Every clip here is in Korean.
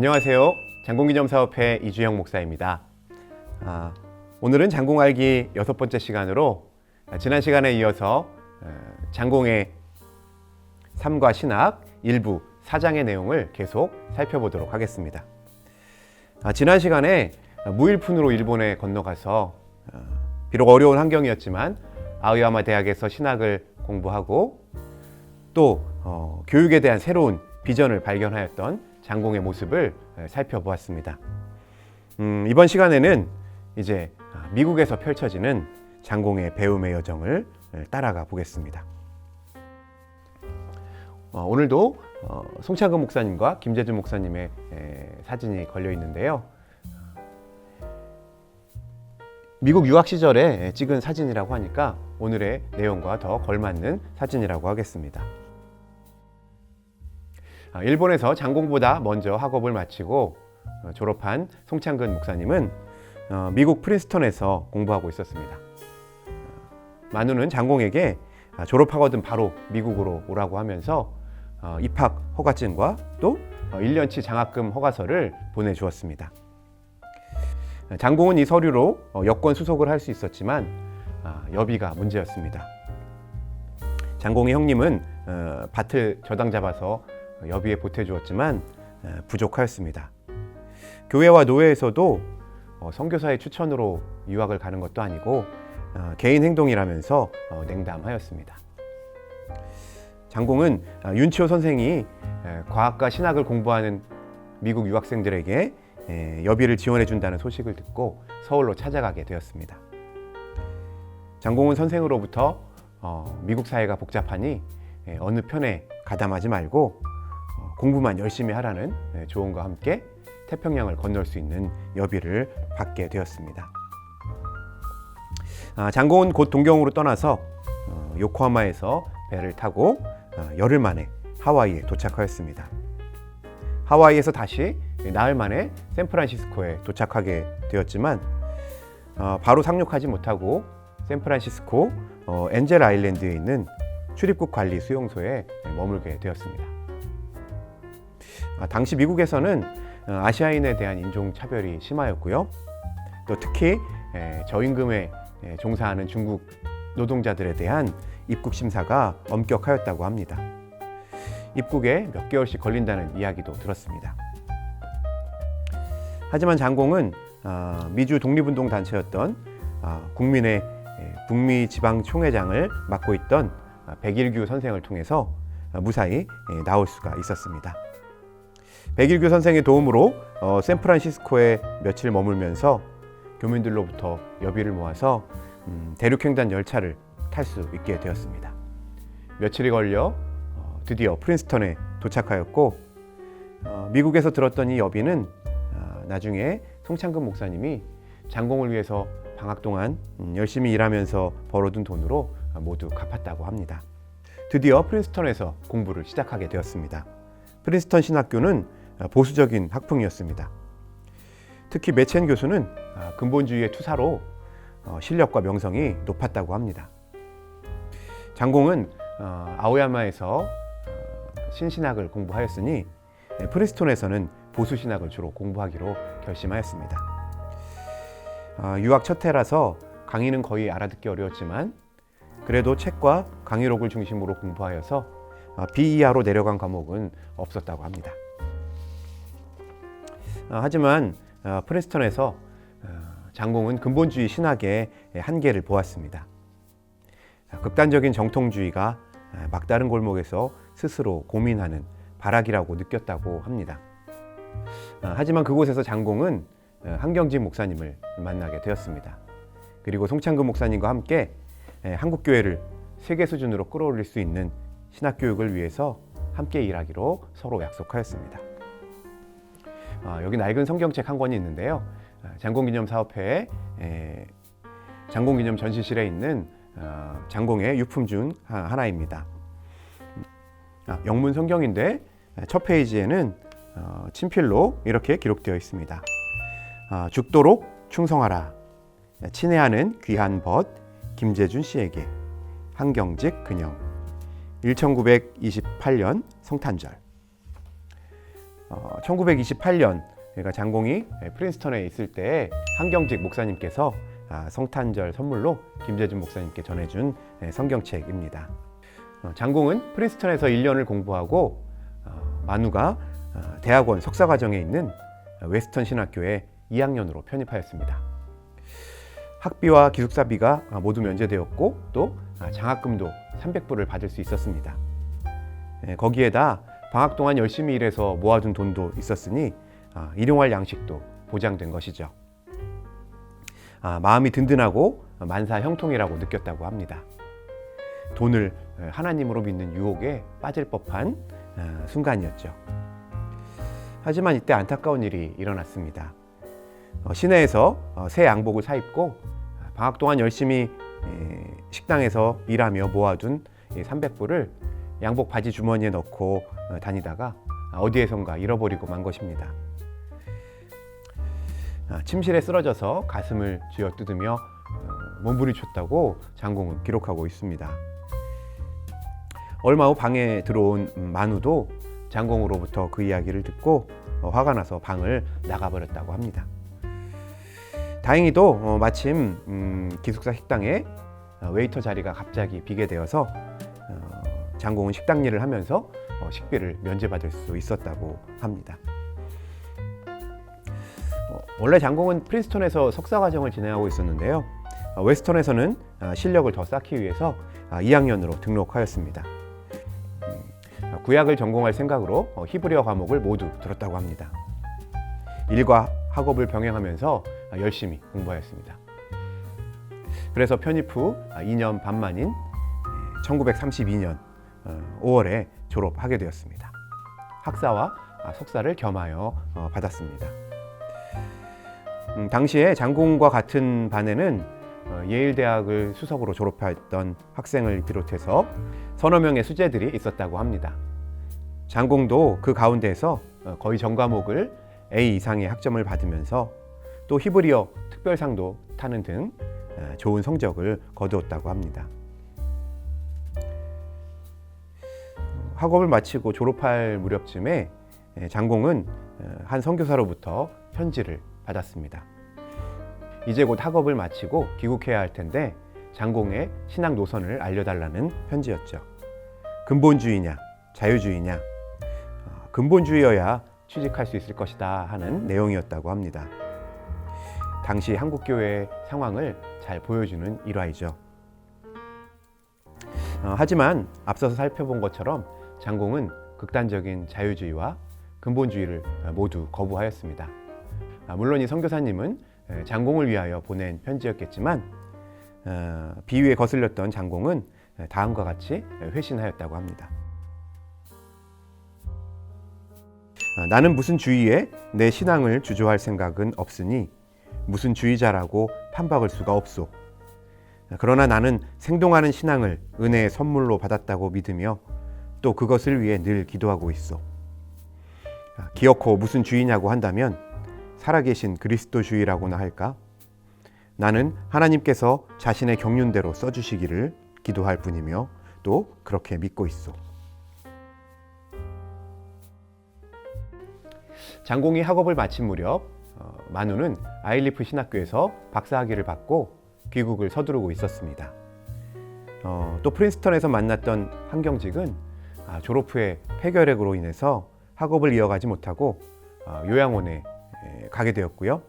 안녕하세요. 장공기념사업회 이주영 목사입니다. 아, 오늘은 장공 알기 여섯 번째 시간으로 아, 지난 시간에 이어서 어, 장공의 삶과 신학 일부 사장의 내용을 계속 살펴보도록 하겠습니다. 아, 지난 시간에 무일푼으로 일본에 건너가서 어, 비록 어려운 환경이었지만 아오야마 대학에서 신학을 공부하고 또 어, 교육에 대한 새로운 비전을 발견하였던 장공의 모습을 에, 살펴보았습니다. 음, 이번 시간에는 이제 아, 미국에서 펼쳐지는 장공의 배움의 여정을 에, 따라가 보겠습니다. 어, 오늘도 어, 송창근 목사님과 김재준 목사님의 에, 사진이 걸려 있는데요. 미국 유학 시절에 찍은 사진이라고 하니까 오늘의 내용과 더 걸맞는 사진이라고 하겠습니다. 아, 일본에서 장공보다 먼저 학업을 마치고 어, 졸업한 송창근 목사님은 어, 미국 프린스턴에서 공부하고 있었습니다. 어, 만우는 장공에게 아, 졸업하거든 바로 미국으로 오라고 하면서 어, 입학 허가증과 또 어, 1년치 장학금 허가서를 보내주었습니다. 장공은 이 서류로 어, 여권 수속을 할 수 있었지만 아, 여비가 문제였습니다. 장공의 형님은 어, 밭을 저당 잡아서 여비에 보태주었지만 어, 부족하였습니다. 교회와 노회에서도 어, 선교사의 추천으로 유학을 가는 것도 아니고 어, 개인 행동이라면서 어, 냉담하였습니다. 장공은 아, 윤치호 선생이 에, 과학과 신학을 공부하는 미국 유학생들에게 에, 여비를 지원해 준다는 소식을 듣고 서울로 찾아가게 되었습니다. 장공은 선생으로부터 어, 미국 사회가 복잡하니 에, 어느 편에 가담하지 말고 어, 공부만 열심히 하라는 에, 조언과 함께 태평양을 건널 수 있는 여비를 받게 되었습니다. 아, 장공은 곧 동경으로 떠나서 어, 요코하마에서 배를 타고 어, 열흘 만에 하와이에 도착하였습니다. 하와이에서 다시 나흘 만에 샌프란시스코에 도착하게 되었지만 어, 바로 상륙하지 못하고 샌프란시스코 어, 엔젤 아일랜드에 있는 출입국 관리 수용소에 머물게 되었습니다. 아, 당시 미국에서는 어, 아시아인에 대한 인종 차별이 심하였고요. 또 특히 에, 저임금에 에, 종사하는 중국 노동자들에 대한 입국 심사가 엄격하였다고 합니다. 입국에 몇 개월씩 걸린다는 이야기도 들었습니다. 하지만 장공은 어, 미주 독립운동 단체였던 어, 국민의 에, 북미 지방 총회장을 맡고 있던 어, 백일규 선생을 통해서 어, 무사히 에, 나올 수가 있었습니다. 백일규 선생의 도움으로 어, 샌프란시스코에 며칠 머물면서 교민들로부터 여비를 모아서 음, 대륙횡단 열차를 탈 수 있게 되었습니다. 며칠이 걸려 어, 드디어 프린스턴에 도착하였고 어, 미국에서 들었던 이 여비는 어, 나중에 송창근 목사님이 장공을 위해서 방학 동안 음, 열심히 일하면서 벌어둔 돈으로 어, 모두 갚았다고 합니다. 드디어 프린스턴에서 공부를 시작하게 되었습니다. 프린스턴 신학교는 어, 보수적인 학풍이었습니다. 특히 매첸 교수는 아, 근본주의의 투사로 어, 실력과 명성이 높았다고 합니다. 장공은 어, 아오야마에서 어, 신신학을 공부하였으니 네, 프린스톤에서는 보수 신학을 주로 공부하기로 결심하였습니다. 아, 유학 첫 해라서 강의는 거의 알아듣기 어려웠지만 그래도 책과 강의록을 중심으로 공부하여서 아, B 이하로 내려간 과목은 없었다고 합니다. 아, 하지만 어, 프린스턴에서 어, 장공은 근본주의 신학의 한계를 보았습니다. 아, 극단적인 정통주의가 아, 막다른 골목에서 스스로 고민하는 발악이라고 느꼈다고 합니다. 아, 하지만 그곳에서 장공은 어, 한경진 목사님을 만나게 되었습니다. 그리고 송창근 목사님과 함께 에, 한국 교회를 세계 수준으로 끌어올릴 수 있는 신학 교육을 위해서 함께 일하기로 서로 약속하였습니다. 아, 여기 낡은 성경책 한 권이 있는데요. 아, 장공기념 사업회의 에, 장공기념 전시실에 있는 어, 장공의 유품 중 하- 하나입니다. 아, 영문 성경인데 첫 페이지에는 어, 친필로 이렇게 기록되어 있습니다. 아, 죽도록 충성하라. 친애하는 귀한 벗 김재준 씨에게 한경직 근영 1928년 성탄절 어, 1928년 그러니까 장공이 프린스턴에 있을 때 한경직 목사님께서 아, 성탄절 선물로 김재준 목사님께 전해준 예, 성경책입니다. 어, 장공은 프린스턴에서 1년을 공부하고 어, 만우가 어, 대학원 석사과정에 있는 웨스턴 신학교에 2학년으로 편입하였습니다. 학비와 기숙사비가 모두 면제되었고 또 장학금도 300불을 받을 수 있었습니다. 예, 거기에다 방학 동안 열심히 일해서 모아둔 돈도 있었으니 아, 일용할 양식도 보장된 것이죠. 아, 마음이 든든하고 만사 형통이라고 느꼈다고 합니다. 돈을 하나님으로 믿는 유혹에 빠질 법한 아, 순간이었죠. 하지만 이때 안타까운 일이 일어났습니다. 어, 시내에서 어, 새 양복을 사입고 방학 동안 열심히 에, 식당에서 일하며 모아둔 300불을 양복 바지 주머니에 넣고 어, 다니다가 어디에선가 잃어버리고 만 것입니다. 아, 침실에 쓰러져서 가슴을 쥐어 뜯으며 어, 몸부리쳤다고 장공은 기록하고 있습니다. 얼마 후 방에 들어온 음, 만우도 장공으로부터 그 이야기를 듣고 어, 화가 나서 방을 나가버렸다고 합니다. 다행히도 어, 마침 음, 기숙사 식당에 웨이터 자리가 갑자기 비게 되어서 장공은 식당 일을 하면서 식비를 면제받을 수 있었다고 합니다. 원래 장공은 프린스턴에서 석사 과정을 진행하고 있었는데요. 어, 웨스턴에서는 아, 실력을 더 쌓기 위해서 2학년으로 아, 등록하였습니다. 음, 아, 구약을 전공할 생각으로 어, 히브리어 과목을 모두 들었다고 합니다. 일과 학업을 병행하면서 열심히 공부하였습니다. 그래서 편입 후 2년 반 만인 1932년 5월에 졸업하게 되었습니다. 학사와 석사를 겸하여 어, 받았습니다. 음, 당시에 장공과 같은 반에는 어, 예일대학을 수석으로 졸업했던 학생을 비롯해서 서너 명의 수재들이 있었다고 합니다. 장공도 그 가운데에서 어, 거의 전 과목을 A 이상의 학점을 받으면서 또 히브리어 특별상도 타는 등 어, 좋은 성적을 거두었다고 합니다. 학업을 마치고 졸업할 무렵쯤에 장공은 한 선교사로부터 편지를 받았습니다. 이제 곧 학업을 마치고 귀국해야 할 텐데 장공의 신앙 노선을 알려달라는 편지였죠. 근본주의냐, 자유주의냐, 어, 근본주의여야 취직할 수 있을 것이다 하는 내용이었다고 합니다. 당시 한국교회의 상황을 잘 보여주는 일화이죠. 어, 하지만 앞서서 살펴본 것처럼 장공은 극단적인 자유주의와 근본주의를 모두 거부하였습니다. 아, 물론 이 선교사님은 장공을 위하여 보낸 편지였겠지만 어, 비위에 거슬렸던 장공은 다음과 같이 회신하였다고 합니다. 어, 나는 무슨 주의에 내 신앙을 주저할 생각은 없으니 무슨 주의자라고 판박을 수가 없소. 그러나 나는 생동하는 신앙을 은혜의 선물로 받았다고 믿으며 또 그것을 위해 늘 기도하고 있어. 아, 기어코 무슨 주의냐고 한다면 살아계신 그리스도 주의라고나 할까? 나는 하나님께서 자신의 경륜대로 써주시기를 기도할 뿐이며 또 그렇게 믿고 있어. 장공이 학업을 마친 무렵 어, 만우는 아일리프 신학교에서 박사학위를 받고 귀국을 서두르고 있었습니다. 어, 또 프린스턴에서 만났던 한경직은 아, 졸업 후에 폐결핵으로 인해서 학업을 이어가지 못하고 어, 요양원에 가게 되었고요.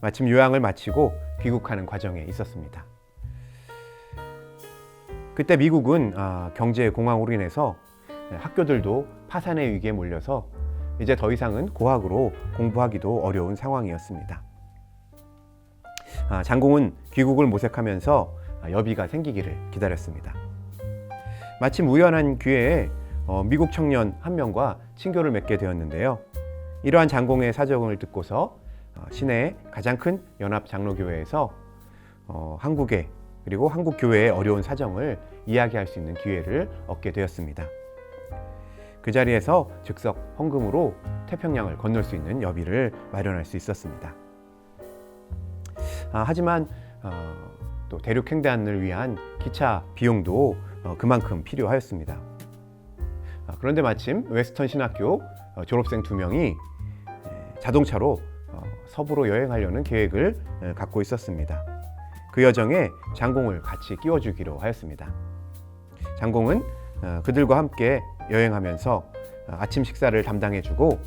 마침 요양을 마치고 귀국하는 과정에 있었습니다. 그때 미국은 아, 경제 공황으로 인해서 학교들도 파산의 위기에 몰려서 이제 더 이상은 고학으로 공부하기도 어려운 상황이었습니다. 아, 장공은 귀국을 모색하면서 여비가 생기기를 기다렸습니다. 마침 우연한 기회에 어, 미국 청년 한 명과 친교를 맺게 되었는데요. 이러한 장공의 사정을 듣고서 어, 시내의 가장 큰 연합 장로교회에서 어, 한국의 그리고 한국 교회의 어려운 사정을 이야기할 수 있는 기회를 얻게 되었습니다. 그 자리에서 즉석 헌금으로 태평양을 건널 수 있는 여비를 마련할 수 있었습니다. 아, 하지만 어, 또 대륙 횡단을 위한 기차 비용도 어, 그만큼 필요하였습니다. 아, 그런데 마침 웨스턴 신학교 어, 졸업생 두 명이 에, 자동차로 어, 서부로 여행하려는 계획을 에, 갖고 있었습니다. 그 여정에 장공을 같이 끼워주기로 하였습니다. 장공은 어, 그들과 함께 여행하면서 어, 아침 식사를 담당해주고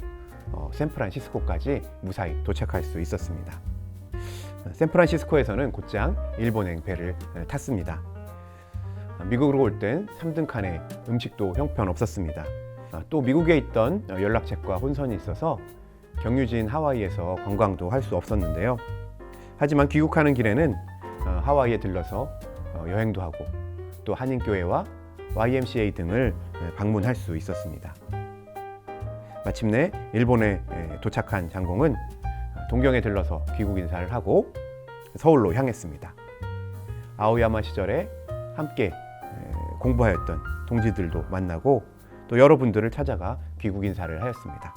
어, 샌프란시스코까지 무사히 도착할 수 있었습니다. 어, 샌프란시스코에서는 곧장 일본행 배를 에, 탔습니다. 어, 미국으로 올 땐 3등 칸에 음식도 형편없었습니다. 어, 또 미국에 있던 어, 연락책과 혼선이 있어서 경유지인 하와이에서 관광도 할 수 없었는데요. 하지만 귀국하는 길에는 어, 하와이에 들러서 어, 여행도 하고 또 한인교회와 YMCA 등을 에, 방문할 수 있었습니다. 마침내 일본에 에, 도착한 장공은 어, 동경에 들러서 귀국 인사를 하고 서울로 향했습니다. 아오야마 시절에 함께 에, 공부하였던 동지들도 만나고 또 여러분들을 찾아가 귀국 인사를 하였습니다.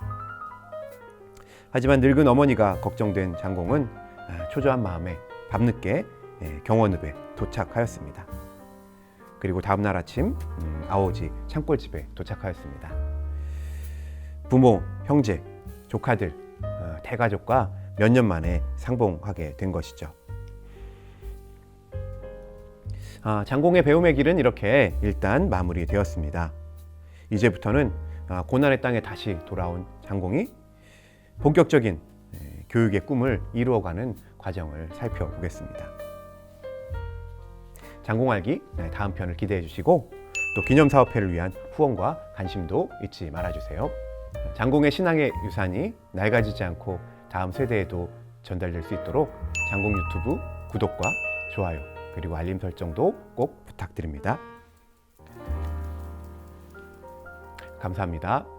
하지만 늙은 어머니가 걱정된 장공은 아, 초조한 마음에 밤늦게 에, 경원읍에 도착하였습니다. 그리고 다음 날 아침 음, 아오지 창골집에 도착하였습니다. 부모, 형제, 조카들, 어, 대가족과 몇 년 만에 상봉하게 된 것이죠. 아, 장공의 배움의 길은 이렇게 일단 마무리되었습니다. 이제부터는 아, 고난의 땅에 다시 돌아온 장공이 본격적인 에, 교육의 꿈을 이루어가는 과정을 살펴보겠습니다. 장공알기 네, 다음 편을 기대해 주시고 또 기념사업회를 위한 후원과 관심도 잊지 말아주세요. 장공의 신앙의 유산이 낡아지지 않고 다음 세대에도 전달될 수 있도록 장공 유튜브 구독과 좋아요 그리고 알림 설정도 꼭 부탁드립니다. 감사합니다.